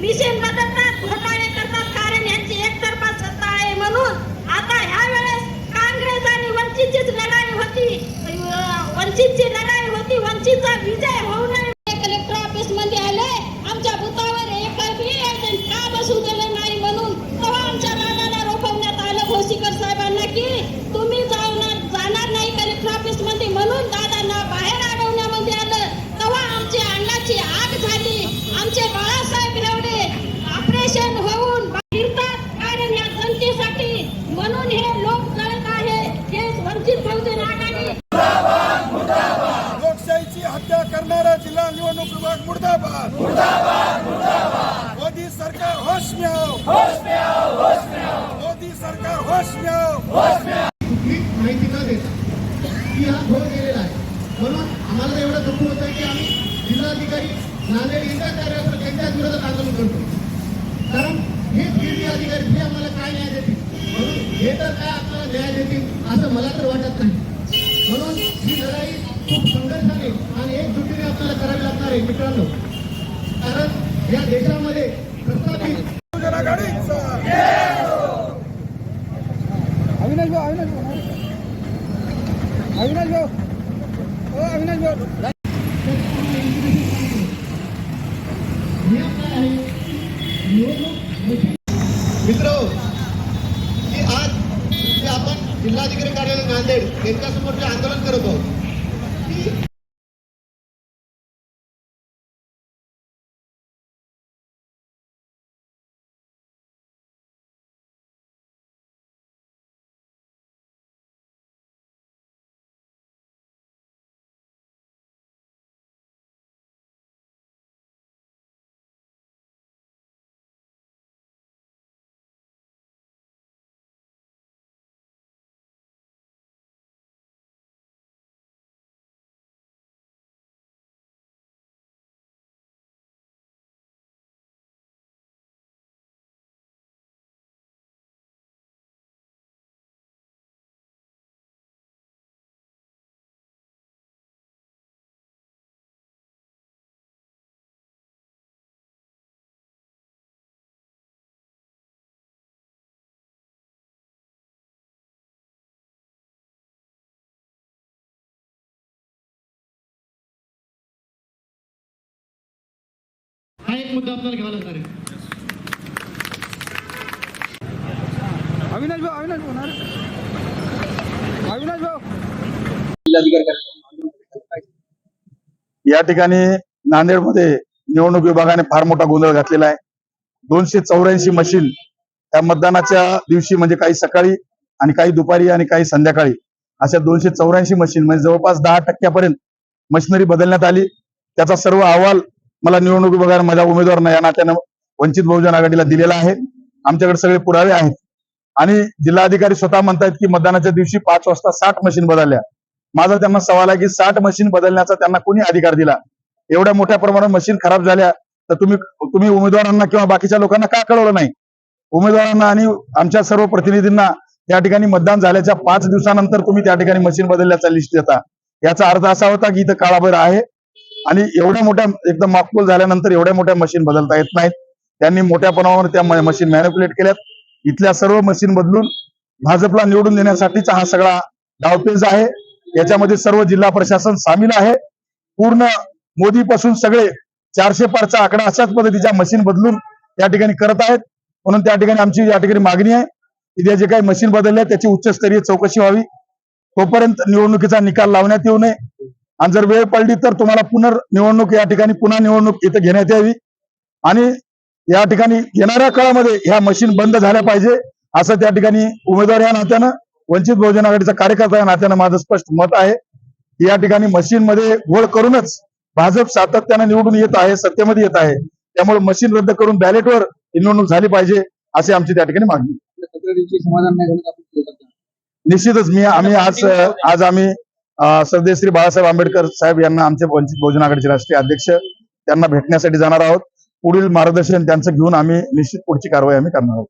Mission बदलतात घोटाळे करतात कारण यांची एकतर्फा सत्ता आहे म्हणून आता ह्या वेळेस काँग्रेस आणि वंचितचीच लढाई होती. वंचितची लढाई होती वंचितचा विजय हो नये कलेक्टर ऑफिसमध्ये आले आमच्या बुथावर एक बी एजंट का बसू दिलं नाही म्हणून तेव्हा आमच्या दादाला रोखवण्यात आलं भोसीकर साहेबांना की तुम्ही जाणार जाणार नाही कलेक्टर ऑफिसमध्ये म्हणून दादांना बाहेर अडवण्यामध्ये आलं तेव्हा आमची अन्नाची आग झाली आमचे बाळासाहेब एवढे ऑपरेशन होऊन फिरतात कारण या जनतेसाठी म्हणून हे लोक जळत आहे हे वंचित बहुजन आघाडी लोकशाहीची हत्या करणारा जिल्हा निवडणूक मुर्दाबाद मुर्दाबाद. मुर्दाबाद मोदी सरकार होश में आओ. होश में आओ होश में आओ मोदी सरकार होश में आओ. होश में आओ कुठली माहिती न देता? की हा घोळ गेलेला आहे. म्हणून आम्हाला एवढं दुःख होत आहे की आम्ही जिल्हाधिकारी नांदेड इंदिरा कार्यालयावर त्यांच्याच विरोधात आंदोलन करतो. कारण हे गिरणी अधिकारी हे आम्हाला काय न्याय देतील? म्हणून हे तर काय आपल्याला न्याय देतील असं मला तर वाटत नाही. म्हणून ही लढाई खूप संघर्षाने करावी लागणार आहे मित्रांनो. कारण या देशामध्ये प्रस्थापित अविनाश भाऊ. अविनाश भाऊ अविनाश भाऊ ओ अविनाश भाऊ निवडणूक हा एक मुद्दा आपल्याला घ्यावा लागणार आहे. अविनाश भाऊ अविनाश भाऊ ना अविनाश भाऊ. या ठिकाणी नांदेडमध्ये निवडणूक विभागाने फार मोठा गोंधळ घातलेला आहे. दोनशे चौऱ्याऐंशी मशीन त्या मतदानाच्या दिवशी म्हणजे काही सकाळी आणि काही दुपारी आणि काही संध्याकाळी अशा दोनशे चौऱ्याऐंशी मशीन म्हणजे जवळपास दहा टक्क्यापर्यंत मशिनरी बदलण्यात आली. त्याचा सर्व अहवाल मला निवडणूक विभागाने माझ्या उमेदवारांना या नात्यानं वंचित बहुजन आघाडीला दिलेला आहे. आमच्याकडे सगळे पुरावे आहेत. आणि जिल्हाधिकारी स्वतः म्हणतायत की मतदानाच्या दिवशी पाच वाजता साठ मशीन बदलल्या. माझा त्यांना सवाल आहे की साठ मशीन बदलण्याचा त्यांना कोणी अधिकार दिला? एवढ्या मोठ्या प्रमाणात मशीन खराब झाल्या तर तुम्ही तुम्ही उमेदवारांना किंवा बाकीच्या लोकांना का कळवलं नाही? उमेदवारांना आणि आमच्या सर्व प्रतिनिधींना त्या ठिकाणी मतदान झाल्याच्या पाच दिवसानंतर तुम्ही त्या ठिकाणी मशीन बदलल्याचा लिस्ट देता. याचा अर्थ असा होता की इथं काळाभर आहे. आणि एवढ्या मोठ्या एकदम माफकोल झाल्यानंतर एवढ्या मोठ्या मशीन बदलता येत नाहीत. त्यांनी मोठ्या प्रमाणावर त्या मशीन मॅनिप्युलेट केल्यात. इथल्या सर्व मशीन बदलून भाजपला निवडून देण्यासाठीचा हा सगळा डावपेज आहे. याच्यामध्ये सर्व जिल्हा प्रशासन सामील आहे. पूर्ण मोदी पासून सगळे चारशे पारचा आकडा अशाच पद्धतीच्या मशीन बदलून त्या ठिकाणी करत आहेत. म्हणून त्या ठिकाणी आमची या ठिकाणी मागणी आहे की त्या जे काही मशीन बदलले त्याची उच्चस्तरीय चौकशी व्हावी. तोपर्यंत निवडणुकीचा निकाल लावण्यात येऊ नये. आणि जर वेळ पडली तर तुम्हाला पुनर्निवडणूक या ठिकाणी पुन्हा निवडणूक इथं घेण्यात यावी. आणि या ठिकाणी येणाऱ्या काळामध्ये ह्या मशीन बंद झाल्या पाहिजे असं त्या ठिकाणी उमेदवार या नात्यानं वंचित बहुजन आघाडीचा कार्यकर्ता या नात्यानं माझं स्पष्ट मत आहे. की या ठिकाणी मशीन मध्ये घोळ करूनच भाजप सातत्यानं निवडून येत आहे सत्तेमध्ये येत आहे. त्यामुळे मशीन रद्द करून बॅलेटवर निवडणूक झाली पाहिजे अशी आमची त्या ठिकाणी मागणी. निश्चितच मी आम्ही आज आज आम्ही अं, सरदेव श्री बाळासाहेब आंबेडकर साहेब यांना आमचे वंचित बहुजन आघाडीचे राष्ट्रीय अध्यक्ष त्यांना भेटण्यासाठी जाणार आहोत. पुढील मार्गदर्शन त्यांचं घेऊन आम्ही निश्चित पुढची कारवाई आम्ही करणार आहोत.